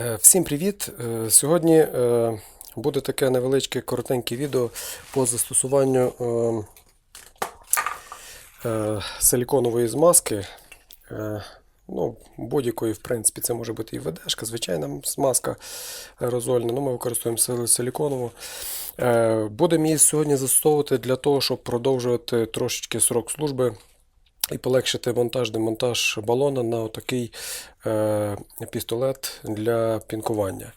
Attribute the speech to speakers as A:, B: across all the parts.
A: Е, Всім привіт! Е, Сьогодні е, буде таке невеличке коротеньке відео по застосуванню силіконової змазки. Ну, будь-якої, в принципі, це може бути і ведешка, звичайна змазка аерозольна, ну, ми використовуємо силіконову. Будемо її сьогодні застосовувати для того, щоб продовжувати трошечки срок служби і полегшити монтаж, демонтаж балона на отакий е, пістолет для пінкування.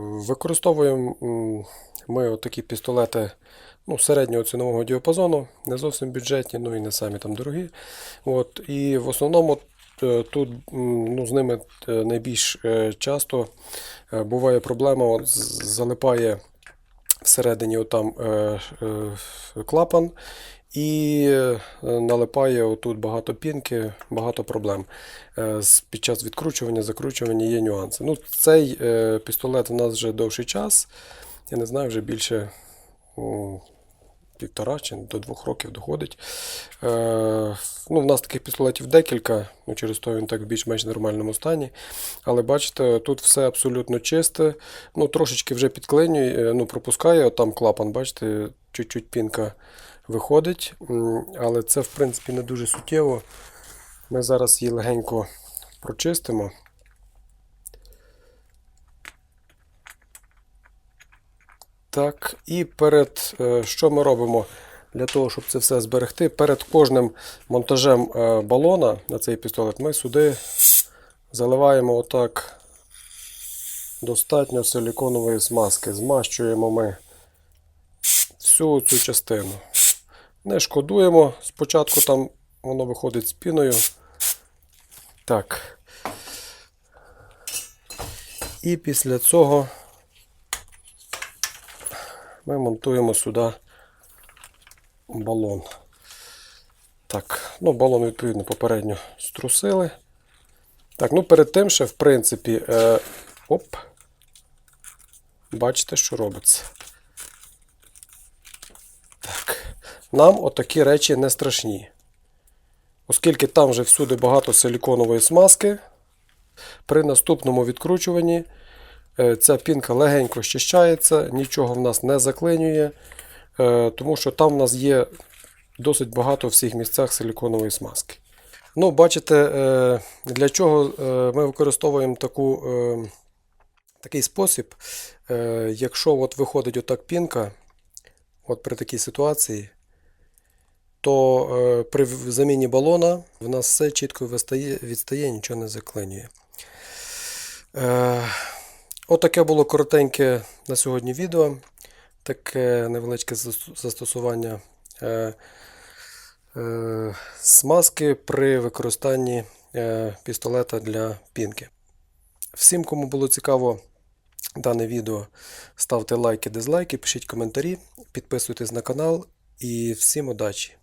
A: Використовуємо ми отакі пістолети ну, середнього цінового діапазону, не зовсім бюджетні, ну і не самі там дорогі. От, і в основному е, тут ну, з ними е, найбільш е, часто буває проблема, от, залипає всередині отам е, е, клапан і е, налипає отут багато пінки, багато проблем. Е, Під час відкручування, закручування є нюанси. Ну, цей е, пістолет у нас вже довший час. Я не знаю, вже більше півтора чи до двох років доходить. Ну, в нас таких пістолетів декілька, ну, через то він так в більш-менш нормальному стані. Але бачите, тут все абсолютно чисте. Ну, трошечки вже підклинює, ну, пропускає там клапан, бачите, чуть-чуть пінка виходить. Але це, в принципі, не дуже суттєво. Ми зараз її легенько прочистимо. Так, і перед е, що ми робимо для того, щоб це все зберегти? Перед кожним монтажем е, балона на цей пістолет ми сюди заливаємо отак достатньо силіконової смазки. Змащуємо ми всю цю частину. Не шкодуємо. Спочатку там воно виходить з піною. Так. І після цього ми монтуємо сюди балон. Так, ну балон, відповідно, попередньо струсили. Так, ну перед тим ще, в принципі, е, оп, бачите, що робиться. Так, нам отакі речі не страшні. Оскільки там вже всюди багато силіконової смазки, при наступному відкручуванні Е, Ця пінка легенько щищається, нічого в нас не заклинює, е, тому що там в нас є досить багато в всіх місцях силіконової смазки. Ну, бачите, е, для чого ми використовуємо таку, такий спосіб. Якщо от виходить отак пінка, от при такій ситуації, то е, при заміні балона в нас все чітко відстає, нічого не заклинює. Е, Отаке було коротеньке на сьогодні відео. Таке невеличке застосування е, смазки при використанні пістолета для пінки. Всім, кому було цікаво дане відео, ставте лайки, дизлайки, пишіть коментарі, підписуйтесь на канал і всім удачі!